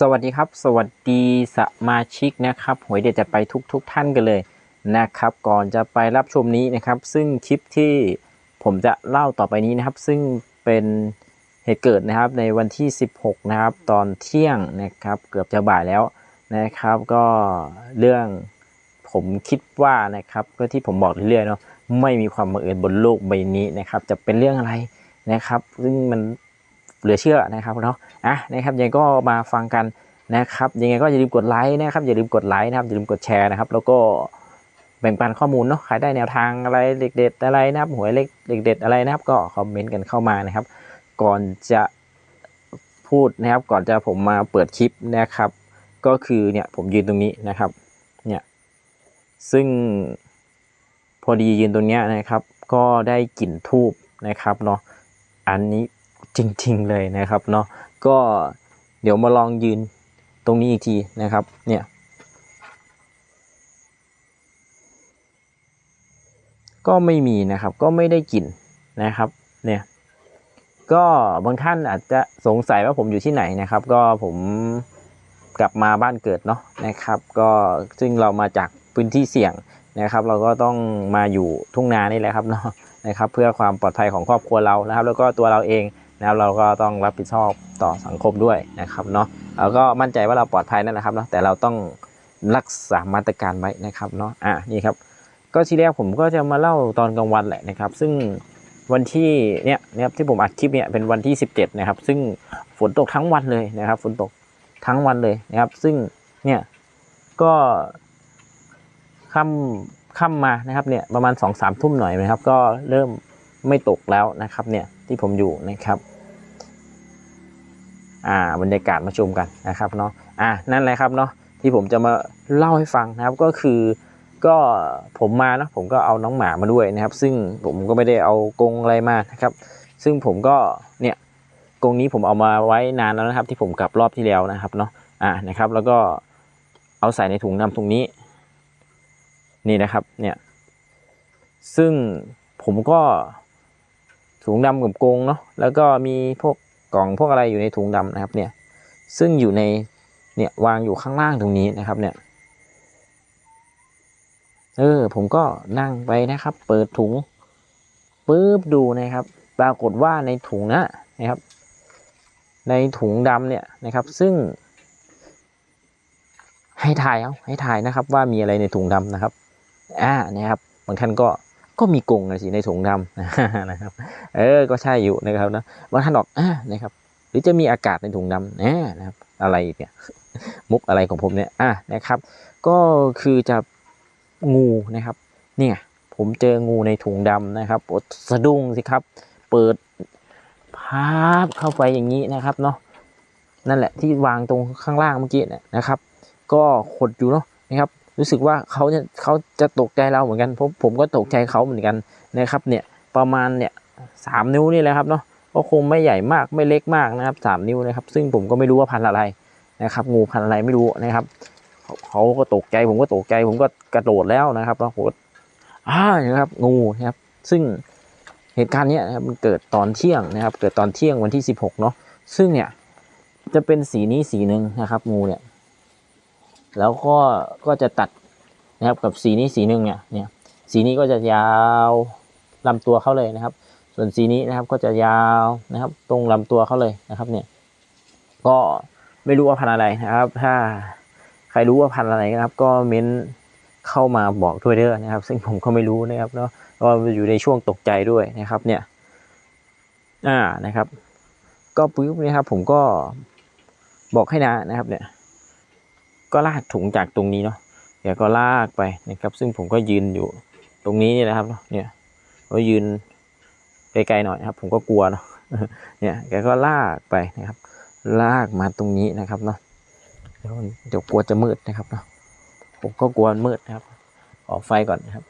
สวัสดีครับ สวัสดีสมาชิกนะครับหวยเด็ดจะไปทุกทุกท่านกันเลยนะครับ ก่อนจะไปรับชมนี้นะครับ ซึ่งคลิปที่ผมจะเล่าต่อไปนี้นะครับ ซึ่งเป็นเหตุเกิดนะครับในวันที่ 16 นะครับ ตอนเที่ยงนะครับ เกือบจะบ่ายแล้วนะครับ ก็เรื่องผมคิดว่านะครับก็ที่ผมบอกเรื่อยๆเนาะไม่มีความบังเอิญบนโลกใบนี้นะครับ จะเป็นเรื่องอะไรนะครับ ซึ่งมัน เหลือเชื่อนะครับเนาะอะนะครับยังไงก็มาฟังกันนะครับยังไงก็อย่าลืมกดไลค์นะครับอย่าลืมกดไลค์นะครับอย่าลืมกดแชร์นะครับ แล้วก็แบ่งปันข้อมูลเนาะใครได้แนวทางอะไรเด็ดๆอะไรนะครับหวยเล็กเด็ดๆอะไรนะครับ ก็คอมเมนต์กันเข้ามานะครับ ก่อนจะพูดนะครับ ก่อนจะผมมาเปิดคลิปนะครับ ก็คือเนี่ยผมยืนตรงนี้นะครับเนี่ยซึ่งพอดียืนตรงเนี้ยนะครับ ก็ได้กลิ่นทูบนะครับเนาะอันนี้ จริง ๆ เลยนะครับเนาะก็เดี๋ยวมาลองยืนตรงนี้อีกทีนะครับเนี่ยก็ไม่มีนะครับก็ไม่ได้กลิ่นนะครับเนี่ยก็บางท่านอาจจะสงสัยว่าผมอยู่ที่ไหนนะครับ ก็ผมกลับมาบ้านเกิดเนาะนะครับ ก็ซึ่งเรามาจากพื้นที่เสี่ยงนะครับ เราก็ต้องมาอยู่ทุ่งนานี่แหละครับเนาะนะครับ เพื่อความปลอดภัยของครอบครัวเรานะครับ แล้วก็ตัวเราเอง นะครับเราก็ต้องรับผิดชอบต่อสังคมด้วยนะครับเนาะเราก็มั่นใจว่าเราปลอดภัยนั่นแหละครับเนาะแต่เราต้องรักษามาตรการไว้นะครับเนาะอะนี่ครับก็ทีแรกผมก็จะมาเล่าตอนกลางวันแหละนะครับ ซึ่งวันที่เนี่ยนะครับที่ผมอัดคลิปเนี่ยเป็นวันที่ 17 นะครับ ซึ่งฝนตกทั้งวันเลยนะครับ ฝนตกทั้งวันเลยนะครับ ซึ่งเนี่ยก็ค่ำค่ำมานะครับเนี่ยประมาณ2อสามทุ่มหน่อยนะครับ ก็เริ่มไม่ตกแล้วนะครับเนี่ย ที่ผมอยู่นะครับอ่าบรรยากาศมาชมกันนะครับเนาะอ่านั่นแหละครับเนาะที่ผมจะมาเล่าให้ฟังนะครับก็คือก็ผมมาเนาะผมก็เอาน้องหมามาด้วยนะครับ ซึ่งผมก็ไม่ได้เอากรงอะไรมานะครับ ซึ่งผมก็เนี่ยกรงนี้ผมเอามาไว้นานแล้วนะครับ ที่ผมกลับรอบที่แล้วนะครับเนาะอ่านะครับ แล้วก็เอาใส่ในถุงนำถุงนี้ นี่นะครับเนี่ยซึ่งผมก็ ถุงดำกับกงเนาะแล้วก็มีพวกกล่องพวกอะไรอยู่ในถุงดำนะครับเนี่ยซึ่งอยู่ในเนี่ยวางอยู่ข้างล่างตรงนี้นะครับเนี่ยเออผมก็นั่งไปนะครับ เปิดถุงปุ๊บดูนะครับ ปรากฏว่าในถุงนะนะครับ ในถุงดำเนี่ยนะครับ ซึ่ง ให้ถ่ายเอาให้ถ่ายนะครับ ว่ามีอะไรในถุงดำนะครับอ่าเนี่ยครับบางท่านก็ ก็มีกงนะสิในถุงดำนะครับ เออ ก็ใช่อยู่นะครับนะบางท่านบอกอ่านะครับ หรือจะมีอากาศในถุงดำน่นะครับ อะไรเนี่ย มุกอะไรของผมเนี่ย อ่านะครับ ก็คือจะงูนะครับ เนี่ย ผมเจองูในถุงดำนะครับสะดุ้งสิครับ เปิดภาพเข้าไปอย่างนี้นะครับเนาะ นั่นแหละที่วางตรงข้างล่างเมื่อกี้เนี่ยนะครับ ก็ขดอยู่เนาะนะครับ รู้สึกว่าเขาเนี่ยเขาจะตกใจเราเหมือนกันผมผมก็ตกใจเขาเหมือนกันนะครับเนี่ยประมาณเนี่ยสามนิ้วนี่แหละครับเนาะก็คงไม่ใหญ่มากไม่เล็กมากนะครับสามนิ้วนะครับซึ่งผมก็ไม่รู้ว่าพันอะไรนะครับงูพันอะไรไม่รู้นะครับเขาก็ตกใจผมก็ตกใจผมก็กระโดดแล้วนะครับแล้วผมก็อ่านะครับงูนะครับซึ่งเหตุการณ์เนี้ยนะครับมันเกิดตอนเที่ยงนะครับ เกิดตอนเที่ยงวันที่สิบหกเนาะซึ่งเนี่ยจะเป็นสีนี้สีหนึ่งนะครับงูเนี่ย แล้วก็ก็จะตัดนะครับกับสีนี้สีหนึ่งเนี่ยเนี่ยสีนี้ก็จะยาวลำตัวเขาเลยนะครับ ส่วนสีนี้นะครับก็จะยาวนะครับ ตรงลำตัวเขาเลยนะครับเนี่ยก็ไม่รู้ว่าพันอะไรนะครับ ถ้าใครรู้ว่าพันอะไรนะครับ ก็เม้นเข้ามาบอกด้วยเด้อนะครับ ซึ่งผมก็ไม่รู้นะครับเนาะเพราะว่าอยู่ในช่วงตกใจด้วยนะครับเนี่ยอ่านะครับ ก็ปุ๊บนะครับผมก็บอกให้นะนะครับเนี่ย ก็ลากถุงจากตรงนี้เนาะแกก็ลากไปนะครับ ซึ่งผมก็ยืนอยู่ตรงนี้นี่นะครับเนี่ยก็ยืนไกลๆหน่อยครับ ผมก็กลัวเนาะเนี่ยแกก็ลากไปนะครับ ลากมาตรงนี้นะครับเนาะเดี๋ยวเดี๋ยวกลัวจะมืดนะครับเนาะผมก็กลัวมืดนะครับขอกไฟก่อนนะครับ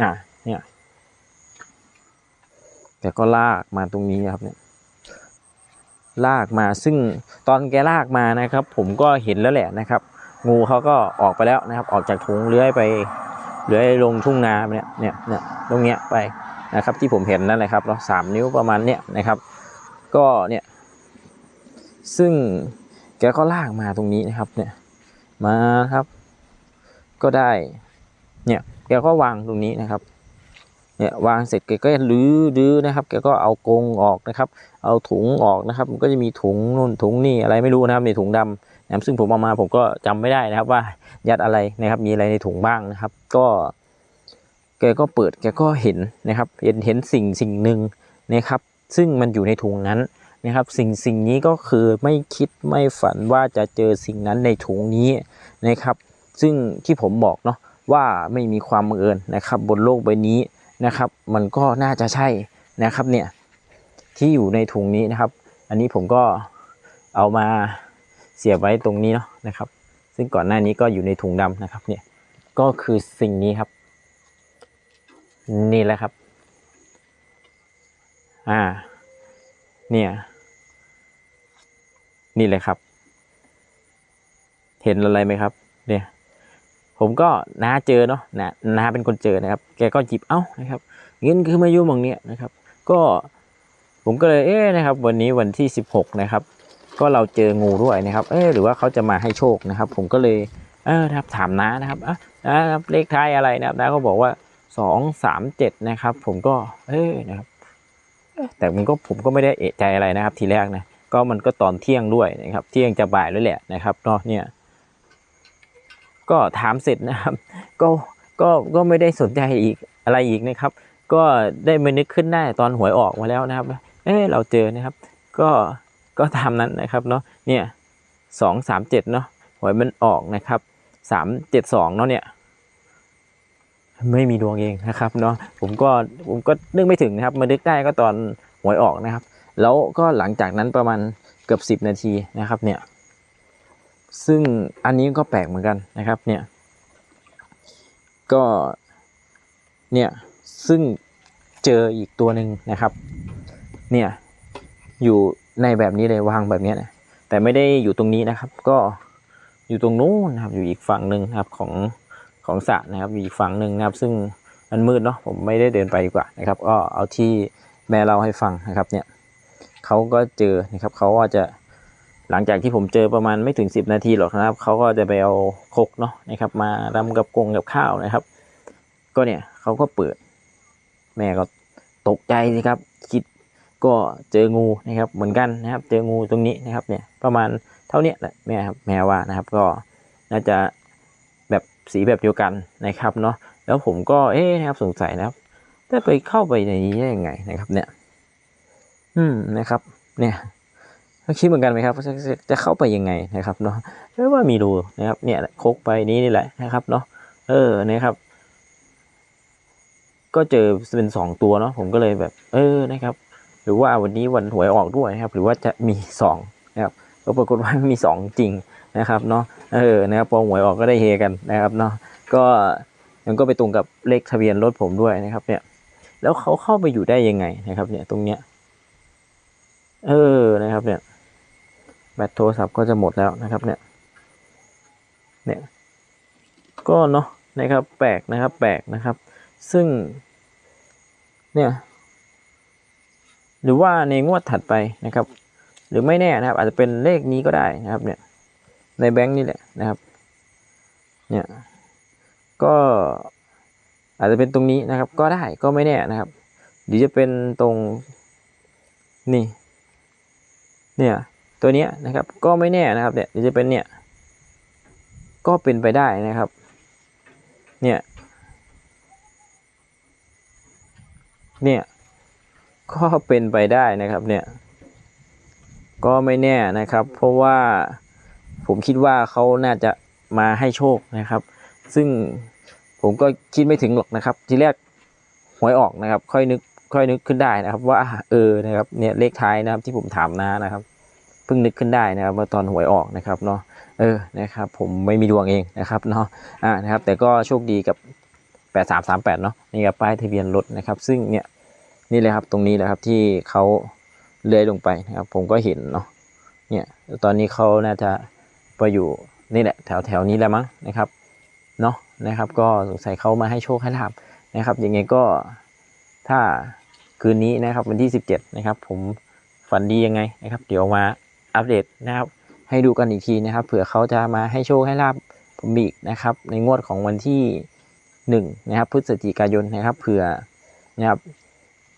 อ่าเนี่ยแกก็ลากมาตรงนี้นะครับเนี่ยลากมาซึ่งตอนแกลากมานะครับ ผมก็เห็นแล้วแหละนะครับ งูเขาก็ออกไปแล้วนะครับ ออกจากถุงเลื้อยไปเลื้อยลงทุ่งนาเนี่ยเนี่ยเนี่ยตรงเนี้ยไปนะครับ ที่ผมเห็นนั่นแหละครับเนาะสามนิ้วประมาณเนี้ยนะครับ ก็เนี่ย ซึ่งแกก็ลากมาตรงนี้นะครับเนี่ยมาครับ ก็ได้ เนี่ยแกก็วางตรงนี้นะครับเนี่ยวางเสร็จแกก็ลื้อลื้อนะครับแกก็เอากรงออกนะครับ เอาถุงออกนะครับ มันก็จะมีถุงนู่นถุงนี่อะไรไม่รู้นะครับในถุงดำ นะครับซึ่งผมเอามาผมก็จำไม่ได้นะครับว่ายัดอะไรนะครับมีอะไรในถุงบ้างนะครับ ก็ แกก็เปิดแกก็เห็นนะครับเห็นเห็นสิ่งสิ่งหนึ่งนะครับ ซึ่งมันอยู่ในถุงนั้นนะครับ สิ่งสิ่งนี้ก็คือไม่คิดไม่ฝันว่าจะเจอสิ่งนั้นในถุงนี้นะครับ ซึ่งที่ผมบอกเนาะว่าไม่มีความบังเอิญนะครับ บนโลกใบนี้นะครับ มันก็น่าจะใช่นะครับเนี่ยที่อยู่ในถุงนี้นะครับ อันนี้ผมก็เอามา เสียบไว้ตรงนี้เนาะนะครับ ซึ่งก่อนหน้านี้ก็อยู่ในถุงดำนะครับเนี่ยก็คือสิ่งนี้ครับ นี่แหละครับ อ่า เนี่ย นี่เลยครับ เห็นอะไรไหมครับ เนี่ย ผมก็น้าเจอเนาะน้าน้าเป็นคนเจอนะครับ แกก็หยิบเอ้านะครับเงินคือมายุ่หมองเนี้ยนะครับ ก็ผมก็เลยเอ๊ะนะครับ วันนี้วันที่สิบหกนะครับ ก็เราเจองูด้วยนะครับ เอ๊ะหรือว่าเขาจะมาให้โชคนะครับ ผมก็เลยเออครับถามน้านะครับอะนะครับเลขท้ายอะไรนะครับน้าก็บอกว่าสองสามเจ็ดนะครับ ผมก็เอ้นะครับเอ๊ะแต่มันก็ผมก็ไม่ได้เอะใจอะไรนะครับ ทีแรกนะก็มันก็ตอนเที่ยงด้วยนะครับ เที่ยงจะบ่ายแล้วแหละนะครับเนาะเนี่ย ก็ถามเสร็จนะครับ ก็ก็ก็ไม่ได้สนใจอีกอะไรอีกนะครับ ก็ได้มานึกขึ้นได้ตอนหวยออกมาแล้วนะครับ เออเราเจอนะครับ ก็ ก็ตามนั้นนะครับเนาะเนี่ยสองสามเจ็ดเนาะหวยมันออกนะครับสามเจ็ดสองเนาะเนี่ยไม่มีดวงเองนะครับเนาะผมก็ผมก็นึกไม่ถึงนะครับมานึกได้ก็ตอนหวยออกนะครับ แล้วก็หลังจากนั้นประมาณเกือบสิบนาทีนะครับเนี่ยซึ่งอันนี้ก็แปลกเหมือนกันนะครับเนี่ยก็เนี่ยซึ่งเจออีกตัวหนึ่งนะครับเนี่ยอยู่ ในแบบนี้เลยวางแบบนี้นะแต่ไม่ได้อยู่ตรงนี้นะครับ ก็อยู่ตรงนู้นนะครับ อยู่อีกฝั่งหนึ่งครับของของสระนะครับอยู่อีกฝั่งหนึ่งนะครับ ซึ่งมันมืดเนาะผมไม่ได้เดินไปดีกว่านะครับ ก็เอาที่แม่เราให้ฟังนะครับ เนี่ยเขาก็เจอนะครับเขาว่าจะหลังจากที่ผมเจอประมาณไม่ถึง 10 นาทีหรอกนะครับเขาก็จะไปเอาคกเนาะนะครับ มารำกับกงกับข้าวนะครับ ก็เนี่ยเขาก็เปิด แม่ก็ตกใจสิครับ คิด ก็เจองูนะครับเหมือนกันนะครับ เจองูตรงนี้นะครับเนี่ยประมาณเท่านี้แหละแม่ครับแม่ว่านะครับก็น่าจะแบบสีแบบเดียวกันนะครับเนาะแล้วผมก็เอ๊ะนะครับสงสัยนะครับได้ไปเข้าไปในนี้ได้ยังไงนะครับเนี่ย อืมนะครับ เนี่ยคิดเหมือนกันไหมครับจะจะเข้าไปยังไงนะครับเนาะไม่ว่ามีรูนะครับ เนี่ยโคกไปนี้นี่แหละนะครับเนาะเออนะครับ ก็เจอเป็นสองตัวเนาะผมก็เลยแบบ เออนะครับ รือว่าวันนี้วันหวยออกด้วยนะครับ หรือว่าจะมีสองนะครับก็ปรากฏว่ามีสองจริงนะครับเนาะเออนะครับพอหวยออกก็ได้เฮกันนะครับเนาะก็มันก็ไปตรงกับเลขทะเบียนรถผมด้วยนะครับ เนี่ย แล้วเขาเข้าไปอยู่ได้ยังไงนะครับ เนี่ยตรงเนี้ยเออนะครับ เนี่ยแบตโทรศัพท์ก็จะหมดแล้วนะครับ เนี่ย เนี่ยก็เนาะนะครับ แปลกนะครับ แปลกนะครับ ซึ่ง เนี่ย หรือว่าในงวดถัดไปนะครับ หรือไม่แน่นะครับ อาจจะเป็นเลขนี้ก็ได้นะครับ เนี่ย ในแบงค์นี่แหละนะครับ เนี่ย ก็อาจจะเป็นตรงนี้นะครับ ก็ได้ก็ไม่แน่นะครับ หรือจะเป็นตรงนี่ เนี่ย ตัวเนี้ยนะครับ ก็ไม่แน่นะครับ เนี่ยหรือจะเป็นเนี่ย ก็เป็นไปได้นะครับ เนี่ย เนี่ย ก็เป็นไปได้นะครับเนี่ย ก็ไม่แน่นะครับ เพราะว่าผมคิดว่าเขาน่าจะมาให้โชคนะครับ ซึ่งผมก็คิดไม่ถึงหรอกนะครับ ทีแรกหวยออกนะครับ ค่อยนึกค่อยนึกขึ้นได้นะครับ ว่าเออนะครับเนี่ยเลขท้ายนะครับที่ผมถามนานะครับเพิ่งนึกขึ้นได้นะครับเมื่อตอนหวยออกนะครับเนาะเออนะครับ ผมไม่มีดวงเองนะครับเนาะอ่านะครับ แต่ก็โชคดีกับ 8338เนาะนี่กับป้ายทะเบียนรถนะครับ ซึ่งเนี่ย นี่เลยครับตรงนี้แหละครับที่เขาเลื้อยลงไปนะครับ ผมก็เห็นเนาะเนี่ยตอนนี้เขาน่าจะไปอยู่นี่แหละแถวแถวนี้แหละมั้งนะครับเนาะนะครับ ก็สงสัยเขามาให้โชคให้ลาบนะครับยังไงก็ถ้าคืนนี้นะครับวันที่ 17 นะครับ ผมฝันดียังไงนะครับ เดี๋ยวมาอัปเดตนะครับ ให้ดูกันอีกทีนะครับ เผื่อเขาจะมาให้โชคให้ลาบผมอีกนะครับ ในงวดของวันที่หนึ่งนะครับพฤศจิกายนนะครับ เผื่อนะครับ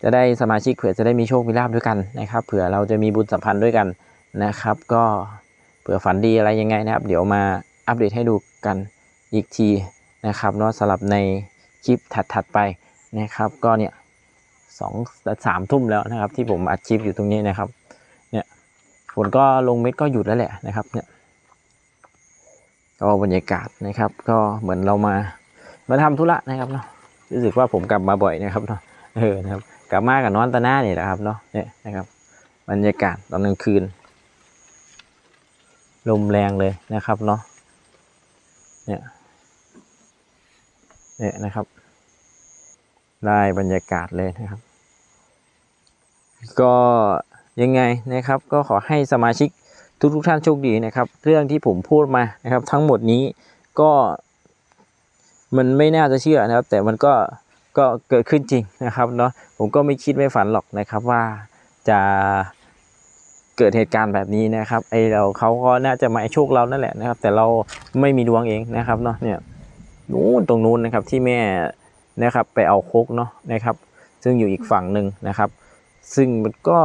จะได้สมาชิกเผื่อจะได้มีโชคมีลาบด้วยกันนะครับเผื่อเราจะมีบุญสัมพันธ์ด้วยกันนะครับ ก็เผื่อฝันดีอะไรยังไงนะครับ เดี๋ยวมาอัปเดตให้ดูกันอีกทีนะครับเนาะสำหรับในคลิปถัดๆไปนะครับ ก็เนี่ยสองสามทุ่มแล้วนะครับ ที่ผมอัดคลิปอยู่ตรงนี้นะครับ เนี่ยฝนก็ลงเม็ดก็หยุดแล้วแหละนะครับเนี่ยก็บรรยากาศนะครับ ก็เหมือนเรามามาทำธุระนะครับเนาะรู้สึกว่าผมกลับมาบ่อยนะครับเนาะเออนะครับ กลับมากับนอนตาหน้าเนี่ยนะครับเนาะเนี่ยนะครับ บรรยากาศตอนกลางคืน ลมแรงเลยนะครับเนาะเนี่ยเนี่ยนะครับ ได้บรรยากาศเลยนะครับ ก็ยังไงนะครับ ก็ขอให้สมาชิกทุกทุกๆท่านโชคดีนะครับ เรื่องที่ผมพูดมานะครับ ทั้งหมดนี้ก็มันไม่น่าจะเชื่อนะครับ แต่มันก็ ก็เกิดขึ้นจริงนะครับเนาะผมก็ไม่คิดไม่ฝันหรอกนะครับว่าจะเกิดเหตุการณ์แบบนี้นะครับไอเราเขาก็น่าจะมาโชคเรานั่นแหละนะครับ แต่เราไม่มีดวงเองนะครับเนาะเนี่ยนู้นตรงนู้นนะครับที่แม่นะครับไปเอาโคกเนาะนะครับ ซึ่งอยู่อีกฝั่งหนึ่งนะครับ ซึ่งมันก็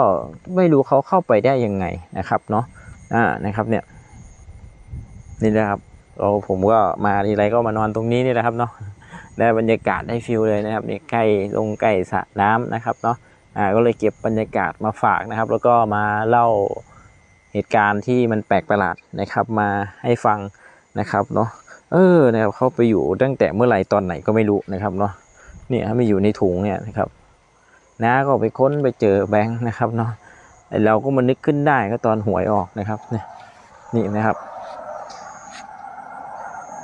ไม่รู้เขาเข้าไปได้ยังไงนะครับเนาะอ่านะครับเนี่ยนี่นะครับเราผมก็มาทีไรก็มานอนตรงนี้นี่แหละครับเนาะ ได้บรรยากาศได้ฟิลเลยนะครับนี่ใกล้ลงใกล้สระน้ำนะครับเนาะอ่าก็เลยเก็บบรรยากาศมาฝากนะครับ แล้วก็มาเล่าเหตุการณ์ที่มันแปลกประหลาดนะครับ มาให้ฟังนะครับเนาะเออนะครับเขาไปอยู่ตั้งแต่เมื่อไหร่ตอนไหนก็ไม่รู้นะครับเนาะเนี่ยไม่อยู่ในถุงเนี่ยนะครับน้าก็ไปค้นไปเจอแบงค์นะครับเนาะเราก็มานึกขึ้นได้ก็ตอนหวยออกนะครับเนี่ยนี่นะครับ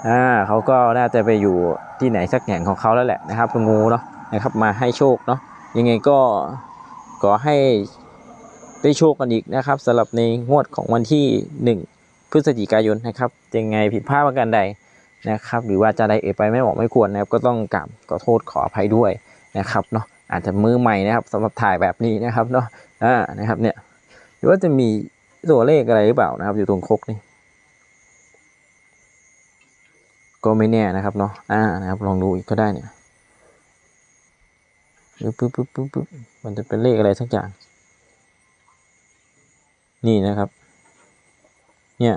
อ่าเขาก็น่าจะไปอยู่ที่ไหนสักแห่งของเขาแล้วแหละนะครับงูเนาะนะครับมาให้โชคเนาะยังไงก็ขอให้ได้โชคกันอีกนะครับสำหรับในงวดของวันที่หนึ่งพฤศจิกายนนะครับยังไงผิดพลาดประการใดนะครับ หรือว่าจะได้เอไปไม่เหมาะไม่ควรนะครับ ก็ต้องกราบขอโทษขออภัยด้วยนะครับเนาะอาจจะมือใหม่นะครับสำหรับถ่ายแบบนี้นะครับเนาะอ่านะครับเนี่ยหรือว่าจะมีตัวเลขอะไรหรือเปล่านะครับ อยู่ตรงคกนี่ ก็ไม่แน่นะครับเนาะอ่านะครับ ลองดูอีกก็ได้เนี่ยปึ๊บปึ๊บปึ๊บปึ๊บปึ๊บมันจะเป็นเลขอะไรสักอย่าง นี่นะครับ เนี่ย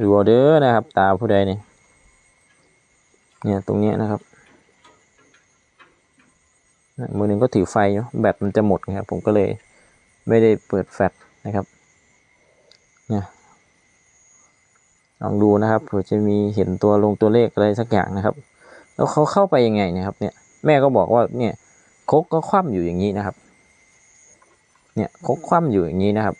ดูเอาเด้อนะครับ ตาผู้ใดเนี่ยเนี่ยตรงเนี้ยนะครับมือหนึ่งก็ถือไฟเนาะแบตมันจะหมดนะครับ ผมก็เลยไม่ได้เปิดแฟลชนะครับเนี่ย ลองดูนะครับเผื่อจะมีเห็นตัวลงตัวเลขอะไรสักอย่างนะครับ แล้วเขาเข้าไปยังไงนะครับ เนี่ย แม่ก็บอกว่าเนี่ยโคกก็คว่ำอยู่อย่างนี้นะครับ เนี่ยโคกคว่ำอยู่อย่างนี้นะครับ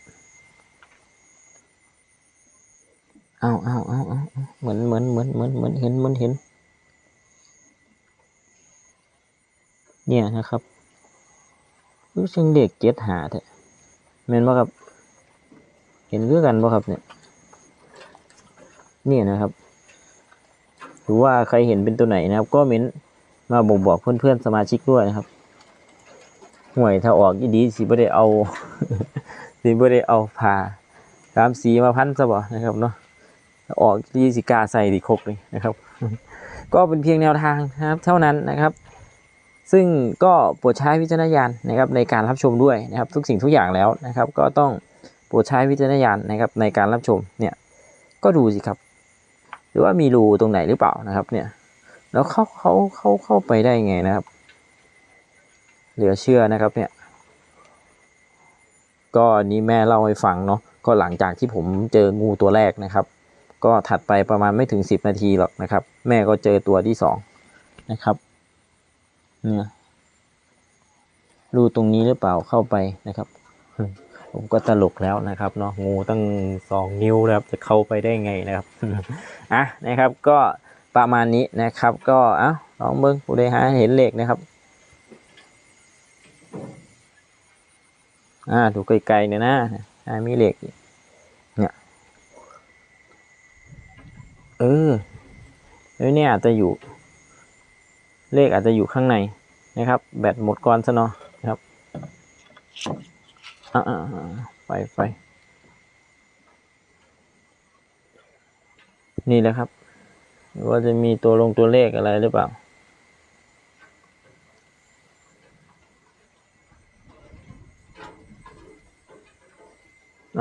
เอาเอาเอาเอาเอาเหมือนเหมือนเหมือนเหมือนเหมือนเห็นเหมือนเห็น เนี่ยนะครับรู้สึกเด็กเจ็ดหาแท้แม่นบ่ครับ เห็นคือกันบ่ครับเนี่ย เนี่ยนะครับหรือว่าใครเห็นเป็นตัวไหนนะครับ ก็เม้นมาบอกบอกเพื่อนๆสมาชิกด้วยนะครับห่วยถ้าออกอีดีสิบ่ได้เอาสิบ่ได้เอาผ้าตามสีมาพันซะบ่นะครับเนาะออกดีสิกาใส่ดีคกเลยนะครับ ก็เป็นเพียงแนวทางนะครับ เท่านั้นนะครับ ซึ่งก็โปรดใช้วิจารณญาณนะครับ ในการรับชมด้วยนะครับ ทุกสิ่งทุกอย่างแล้วนะครับ ก็ต้องโปรดใช้วิจารณญาณนะครับในการรับชมเนี่ยก็ดูสิครับ รือว่ามีรูตรงไหนหรือเปล่านะครับ เนี่ย แล้วเขาเขาเขาเข้าไปได้ไงนะครับ เหลือเชื่อนะครับเนี่ย ก็นนี้แม่เล่าให้ฟังเนาะก็หลังจากที่ผมเจองูตัวแรกนะครับ ก็ถัดไปประมาณไม่ถึงสิบนาทีหรอกนะครับ แม่ก็เจอตัวที่สองนะครับเนี่ยรูตรงนี้หรือเปล่าเข้าไปนะครับ ผมก็ตลกแล้วนะครับเนาะงูตั้งสองนิ้วนะครับจะเข้าไปได้ไงนะครับอะนะครับก็ประมาณนี้นะครับ ก็เอ้าลองเบิ้งผู้ใดหาเห็นเลขนะครับอ่าดูไกลๆเนี่ยนะอ่ามีเลขอีกเนี่ยเออแล้วเนี่ยอาจจะอยู่ เลขอาจจะอยู่ข้างในนะครับ แบตหมดก่อนซะเนาะนะครับ อ่าไฟไฟ นี่แหละครับ ว่าจะมีตัวลงตัวเลขอะไรหรือเปล่า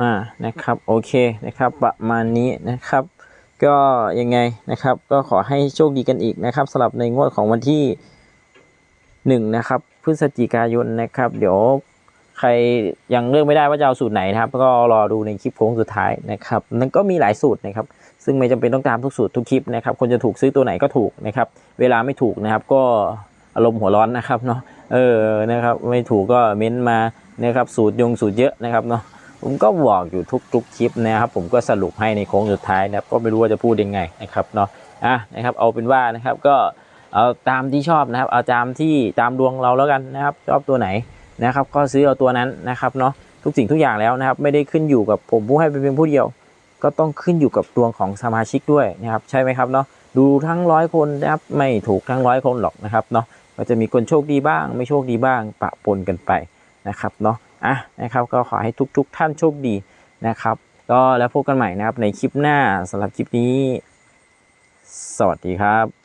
อ่า นะครับ โอเค นะครับ ประมาณนี้นะครับ ก็ยังไงนะครับ ก็ขอให้โชคดีกันอีกนะครับสำหรับในงวดของวันที่หนึ่งนะครับ พฤศจิกายนนะครับ เดี๋ยว ใครยังเลือกไม่ได้ว่าจะเอาสูตรไหนนะครับ ก็รอดูในคลิปโค้งสุดท้ายนะครับนั่นก็มีหลายสูตรนะครับ ซึ่งไม่จำเป็นต้องตามทุกสูตรทุกคลิปนะครับคนจะถูกซื้อตัวไหนก็ถูกนะครับ เวลาไม่ถูกนะครับ ก็อารมณ์หัวร้อนนะครับเนาะเออนะครับไม่ถูกก็เม้นต์มานะครับสูตรยงสูตรเยอะนะครับเนาะผมก็บอกอยู่ทุกๆคลิปนะครับ ผมก็สรุปให้ในโค้งสุดท้ายนะครับ ก็ไม่รู้ว่าจะพูดยังไงนะครับเนาะอะนะครับเอาเป็นว่านะครับก็เอาตามที่ชอบนะครับ เอาตามที่ตามดวงเราแล้วกันนะครับ ชอบตัวไหน นะครับก็ซื้อเอาตัวนั้นนะครับเนาะทุกสิ่งทุกอย่างแล้วนะครับ ไม่ได้ขึ้นอยู่กับผมผู้ให้เป็นเพียงผู้เดียว ก็ต้องขึ้นอยู่กับดวงของสมาชิกด้วยนะครับใช่ไหมครับเนาะดูทั้งร้อยคนนะครับไม่ถูกทั้งร้อยคนหรอกนะครับเนาะก็จะมีคนโชคดีบ้าง ไม่โชคดีบ้าง ปะปนกันไปนะครับเนาะอะนะครับก็ขอให้ทุกๆท่านโชคดีนะครับ ก็แล้วพบกันใหม่นะครับในคลิปหน้าสำหรับคลิปนี้ สวัสดีครับ